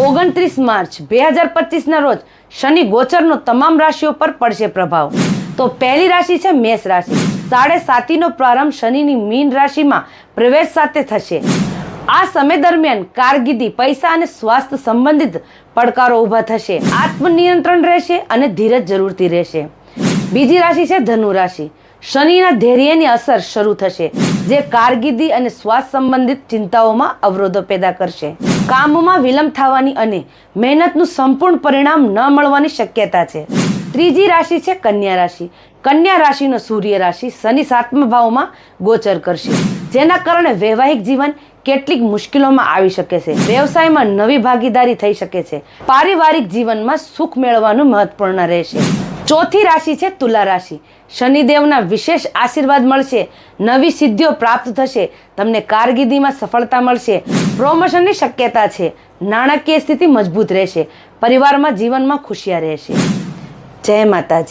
ઓગણત્રીસ માર્ચ બે હજાર પચીસના રોજ શનિ ગોચરનો તમામ રાશિઓ પર પડશે પ્રભાવ. તો પહેલી રાશિ છે મેષ રાશિ. સાડે સાતીનો પ્રારંભ શનિની મીન રાશિમાં પ્રવેશ સાથે થશે. આ સમય દરમિયાન કારકિર્દી પૈસા અને સ્વાસ્થ્ય સંબંધિત પડકારો ઊભા થશે. આત્મનિયંત્રણ રહેશે અને ધીરજ જરૂરથી રહેશે. બીજી રાશિ છે ધનુ રાશિ. શનિના ધૈર્યની અસર શરૂ થશે, જે કારકિર્દી અને શ્વાસ સંબંધિત ચિંતાઓમાં અવરોધો પેદા કરશે. કામમાં વિલંબ થવાની અને મહેનતનું સંપૂર્ણ પરિણામ ન મળવાની શક્યતા છે. ત્રીજી રાશિ છે કન્યા રાશિ. કન્યા રાશિનો સૂર્ય રાશિ શનિ સાતમા ભાવમાં ગોચર કરશે. જેના કારણે વૈવાહિક જીવન કેટલીક મુશ્કેલીઓમાં આવી શકે છે. વ્યવસાયમાં નવી ભાગીદારી થઈ શકે છે. પારિવારિક જીવનમાં સુખ મેળવવાનું મહત્વપૂર્ણ રહેશે. ચોથી રાશિ છે તુલા રાશિ. શનિદેવના વિશેષ આશીર્વાદ મળશે, નવી સિદ્ધિઓ પ્રાપ્ત થશે, તમને કારકિર્દીમાં સફળતા મળશે પ્રોમોશનની શક્યતા છે, નાણાકીય સ્થિતિ મજબૂત રહેશે, પરિવારમાં જીવનમાં ખુશિયા રહેશે. જય માતાજી.